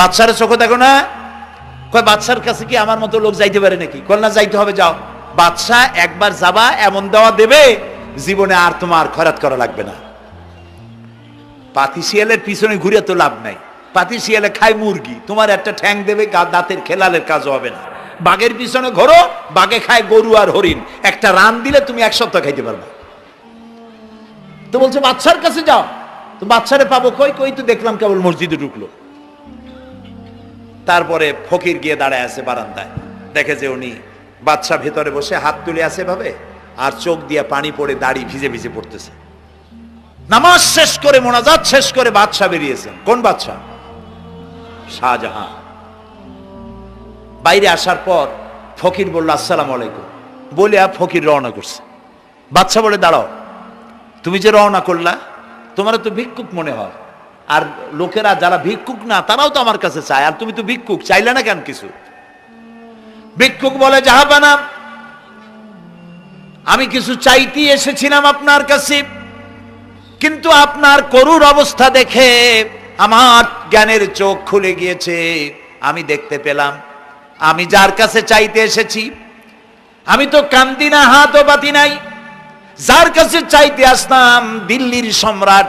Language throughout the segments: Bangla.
বাচ্চারের চোখে দেখো না? কয় বাচ্চার কাছে কি আমার মতো লোক যাইতে পারে নাকি? কল না, যাইতে হবে, যাও। বাচ্চা একবার যাবা, এমন দেওয়া দেবে, জীবনে আর তোমার খরাত করা লাগবে না। পাতিশিয়ালের পিছনে ঘুরে তো লাভ নাই। পাতিশিয়ালে খায় মুরগি, তোমার একটা ঠ্যাং দেবে দাঁতের খেলালের কাজ হবে না। বাঘের পিছনে ঘোরো, বাঘে খায় গরু আর হরিণ। একটা রান দিলে তুমি এক সপ্তাহ খাইতে পারবে। তো বলছে বাচ্চার কাছে যাও। তো বাচ্চারে পাবো, কই কই তো দেখলাম কেবল মসজিদে ঢুকলো। তারপরে ফকির গিয়ে দাঁড়ায় আছে বারান্দায়। দেখে যে উনি বাচ্চা ভেতরে বসে হাত তুলে আছে ভাবে আর চোখ দিয়ে পানি পড়ে দাড়ি ভিজে ভিজে পড়তেছে। নামাজ শেষ করে, মোনাজাত শেষ করে বাদশাহ বেরিয়েছেন। কোন বাদশাহ? শাহজাহান। বাইরে আসার পর ফকির বলল, আসসালাম আলাইকুম। বলে আর ফকির রওনা করছে। বাচ্চা বলে, দাঁড়াও, তুমি যে রওনা করলা তোমার তো ভিক্ষুক মনে হয়। আর লোকেরা যারা ভিক্ষুক না, তারাও তো আমার কাছে চায়। আর তুমি তো ভিক্ষুক, চাইলে না কেন কিছু? ভিক্ষুক বলে জাহাবানা আমি কিছু চাইতে এসেছিলাম আপনার কাছে। কিন্তু আপনার করুর অবস্থা দেখে আমার জ্ঞানের চোখ খুলে গিয়েছে। আমি দেখতে পেলাম, আমি যার কাছে চাইতে এসেছি, আমি তো কান্দি না, হাতও পাতি নাই। যার কাছে চাইতে আসতাম, দিল্লির সম্রাট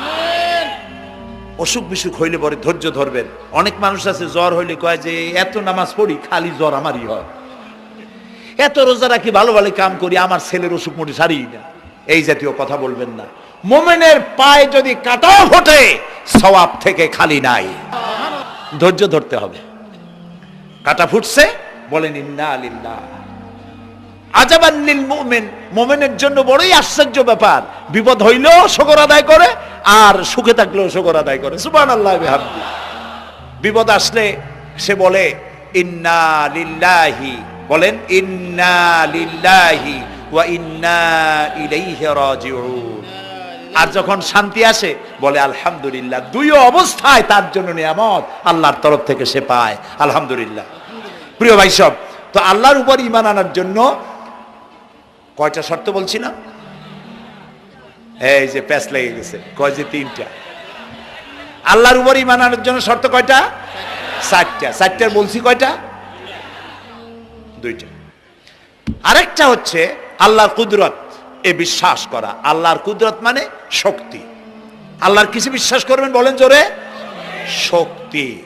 অসুখ বিসুখ হইলে পরে ধৈর্য ধরবেন। অনেক মানুষ আছে, জ্বর হইলে কয় যে, এত নামাজ পড়ি, খালি জ্বর আমারই হয়। এত রোজা রাখি, ভালো ভালো কাম করি, আমার ছেলের অসুখ মোটে সারি না। এই জাতীয় কথা বলবেন না। মোমেনের পায়ে যদি কাটাও ফোটে, সওয়াব থেকে খালি নাই। ধৈর্য ধরতে হবে। কাটা ফুটছে, বলেন, ইন্না আলিল্লাহ আজাবান্নিল মুমিন। মুমিনের জন্য বড়ই আশ্চর্য ব্যাপার। বিপদ হইলেও শকর আদায় করে আর সুখে থাকলেও শকর আদায় করে। সুবহানাল্লাহ, বিহামদি। বিপদ আসলে সে বলে, ইন্না লিল্লাহি। বলেন, ইন্না লিল্লাহি ওয়া ইন্না ইলাইহি রাজিউন। আর যখন শান্তি আসে, বলে, আলহামদুলিল্লাহ। দুই অবস্থায় তার জন্য নিয়ামত আল্লাহর তরফ থেকে সে পায়। আলহামদুলিল্লাহ। প্রিয় ভাই সব, তো আল্লাহর উপর ইমান আনার জন্য কয়টা শর্ত বলছি না? এই যে প্যাস লেগে গেছে। কয় যে তিনটা? আল্লাহর উপর ইমান আনার জন্য শর্ত কয়টা? চারটা। চারটার বলছি কয়টা? দুইটা। আরেকটা হচ্ছে আল্লাহর কুদরত, এ বিশ্বাস করা। আল্লাহর কুদরত মানে শক্তি। আল্লাহর কিছু বিশ্বাস করবেন বলেন জোরে? শক্তি।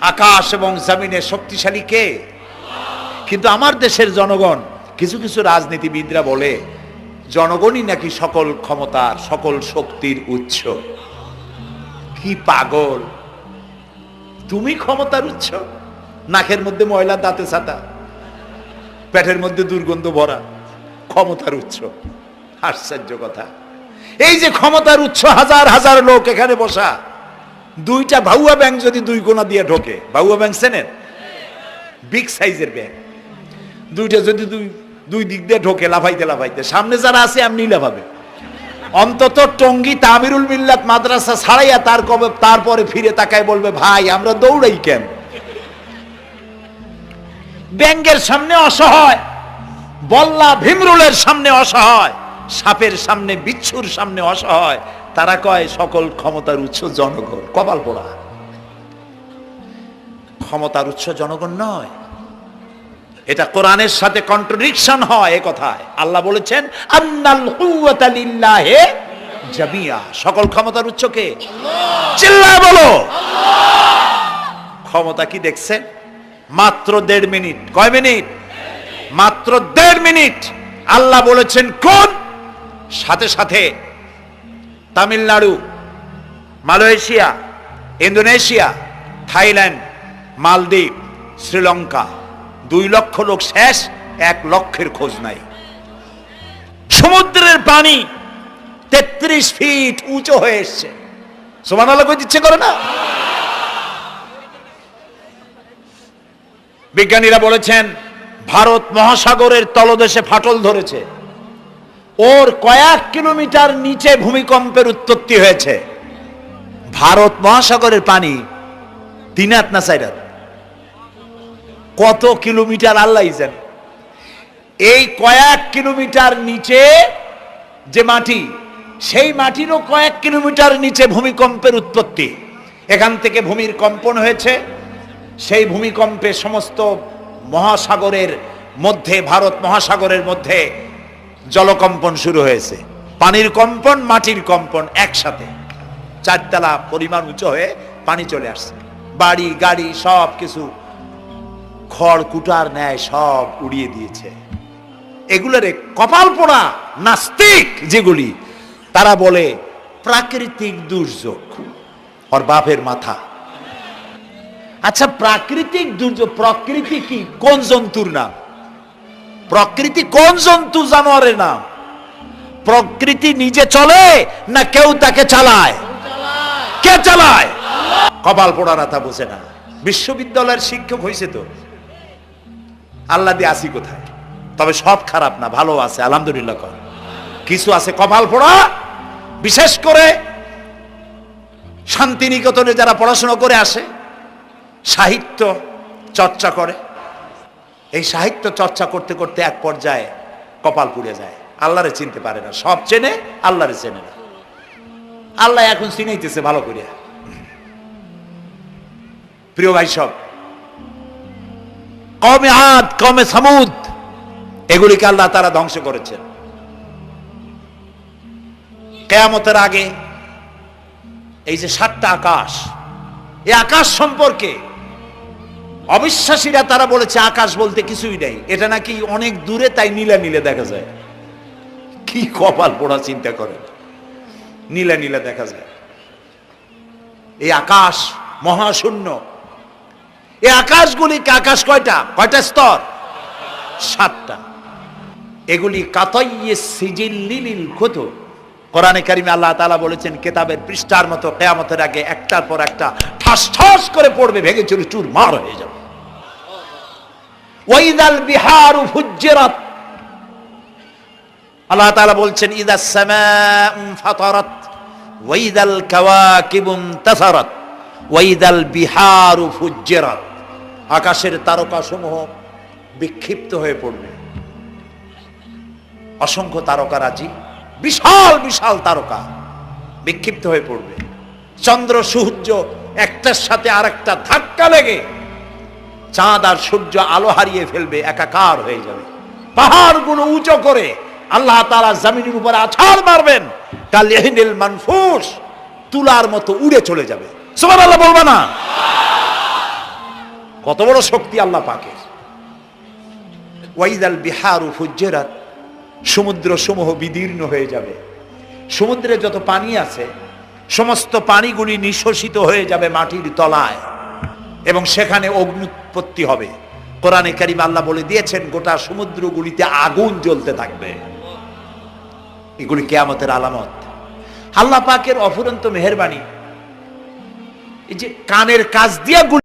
আকাশ এবং জমিনের শক্তিশালী কে? কিন্তু আমার দেশের জনগণ, কিছু কিছু রাজনীতিবিদরা বলে জনগণই নাকি সকল ক্ষমতার, সকল শক্তির উৎস? কি পাগল? তুমি ক্ষমতার উৎস? নাকের মধ্যে ময়লা, দাঁতে ছাতা, পেটের মধ্যে দুর্গন্ধ ভরা, ক্ষমতার উৎস। আশ্চর্য কথা। এই যে ক্ষমতার উৎস, হাজার হাজার লোক এখানে বসা, দুইটা ভাউয়া ব্যাংক যদি দুই কোনা দিয়ে ঢোকে, ভাউয়া ব্যাংক সেনের? বিগ সাইজের ব্যাংক। দুইটা যদি দুই দুই দিক দিয়ে ঢোকে, লাফাইতে লাফাইতে। সামনে যারা আছে এমনি লাফাবে। অন্তত টঙ্গি তামিরুল মিল্লাত মাদ্রাসা ছাড়াইয়া তার কবে তারপরে ফিরে তাকায় বলবে, ভাই, আমরা দৌড়াই কেন? ব্যাংকের সামনে অসহায়, বল্লা ভীমরুলের সামনে অসহায়, সাপের সামনে, বিচ্ছুর সামনে অসহায়। তারা কয়, সকল ক্ষমতার উৎস জনগণ। কপাল পোড়া। ক্ষমতার উৎস জনগণ নয়। এটা কোরআনের সাথে কন্ট্রোডিকশন হয় এ কথায়। আল্লাহ বলেছেন আন্নাল কুওয়াতা লিল্লাহি জামিয়া। সকল ক্ষমতার উৎস কে? চিল্লায় বলো। ক্ষমতা কি দেখছেন? মাত্র দেড় মিনিট। কয় মিনিট? মাত্র দেড় মিনিট। আল্লাহ বলেছেন কোন? সাথে সাথে তামিলনাড়ু মালয়েশিয়া ইন্দোনেশিয়া থাইল্যান্ড মালদ্বীপ শ্রীলঙ্কা। দুই লক্ষ লোক শেষ, এক লক্ষের খোঁজ নাই। সমুদ্রের পানি তেত্রিশ ফিট উঁচু হয়ে এসছে। সমান আল্লাহ করে না? বিজ্ঞানীরা বলেছেন, ভারত মহাসাগরের তলদেশে ফাটল ধরেছে। ওর কয়েক কিলোমিটার নিচে ভূমিকম্পের উৎপত্তি হয়েছে। ভারত মহাসাগরের পানি তিন হাত না হাত? কত কিলোমিটার আল্লাহ জানে? এই কয়েক কিলোমিটার নিচে যে মাটি, সেই মাটিরও কয়েক কিলোমিটার নিচে ভূমিকম্পের উৎপত্তি। এখান থেকে ভূমির কম্পন হয়েছে। সেই ভূমিকম্পে সমস্ত মহাসাগরের মধ্যে, ভারত মহাসাগরের মধ্যে জলকম্পন শুরু হয়েছে। পানির কম্পন, মাটির কম্পন একসাথে। চারতলা পরিমাণ উঁচু হয়ে পানি চলে আসছে। বাড়ি, গাড়ি সব কিছু খড়, কুটার ন্যায় সব উড়িয়ে দিয়েছে। এগুলোরে কপাল পোড়া নাস্তিক যেগুলি, তারা বলে প্রাকৃতিক দুর্যোগ, ওর বাপের মাথা। আচ্ছা প্রাকৃতিক দুর্যোগ, প্রকৃতি কি? কোন জন্তুর নাম? প্রকৃতি কোন জন্তু জানোয়ারের নাম? প্রকৃতি নিজে চলে না কেউ তাকে চালায়? কে চালায়? কপাল পোড়ারা তা বোঝে না। বিশ্ববিদ্যালয়ের শিক্ষক হয়েছে তো। আল্লাহ দিয়ে আসি কোথায়? তবে সব খারাপ না, ভালো আছে, আলহামদুলিল্লাহ কর। কিছু আছে কপাল পোড়া, বিশেষ করে শান্তিনিকেতনে যারা পড়াশোনা করে আসে, সাহিত্য চর্চা করে, এই সাহিত্য চর্চা করতে করতে এক পর্যায়ে কপাল পুড়ে যায়। আল্লাহরে চিনতে পারে না, সব চেনে, আল্লাহরে চেনে না। আল্লাহ এখন চিনাইতেছে ভালো করিয়া। প্রিয় ভাই সব কমে আদ, কমে সামুদ। এগুলিকে আল্লাহ তারা ধ্বংস করেছেন। কেয়ামতের আগে এই যে সাতটা আকাশ, এই আকাশ সম্পর্কে অবিশ্বাসীরা তারা বলেছে, আকাশ বলতে কিছুই নেই। এটা নাকি অনেক দূরে, তাই নীলা নীলে দেখা যায়। কি কপাল পোড়া চিন্তা করে নীলা নীলা দেখা যায়। এই আকাশ মহাশূন্য। এই আকাশগুলি আকাশ কয়টা? কয়টা স্তর? সাতটা। এগুলি কাতাইয়ে সিজিল্লিল ক্ষত কোরআনে কারিমে আল্লাহ তাআলা বলেছেন, কেতাবের পৃষ্ঠার মতো কেয়ামতের আগে একটার পর একটা ঠাস ঠাস করে পড়বে, ভেঙে চুরি চুর মার হয়ে যাবে। ওয়াইদাল বিহারু ফুজ্জিরাত। আল্লাহ তাআলা বলছেন, ইদা সামাউ ফাতারাত, ওয়াইদাল কাওয়াকিবুম তাসারাত, ওয়াইদাল বিহারু ফুজ্জিরাত। আকাশের তারকাসমূহ বিক্ষিপ্ত হয়ে পড়বে। অসংখ্য তারকারাজি, বিশাল বিশাল তারকা বিক্ষিপ্ত হয়ে পড়বে। চন্দ্র, সূর্য একটার সাথে আর একটা ধাক্কা লেগে চাঁদ আর সূর্য আলো হারিয়ে ফেলবে, একাকার হয়ে যাবে। পাহাড়গুলো উঁচু করে আল্লাহ তারা জমিনের উপরে আছাড় মারবেন, কাল মানফুস তুলার মতো উড়ে চলে যাবে। সুবহানাল্লাহ বলবা না। কত বড় শক্তি আল্লাহ পাকের। ওয়াইদাল বিহারু ফুজ্জেরাত সমুদ্র সমূহ বিদীর্ণ হয়ে যাবে। সমুদ্রে যত পানি আছে, সমস্ত পানিগুলি নিঃশ্বসিত হয়ে যাবে মাটির তলায়। এবং সেখানে অগ্নুৎপত্তি হবে। কোরআনে কারিম আল্লাহ বলে দিয়েছেন, গোটা সমুদ্রগুলিতে আগুন জ্বলতে থাকবে। এগুলি কেয়ামতের আলামত। আল্লাহ পাকের অফুরন্ত মেহরবানি। এই যে কানের কাজ দিয়া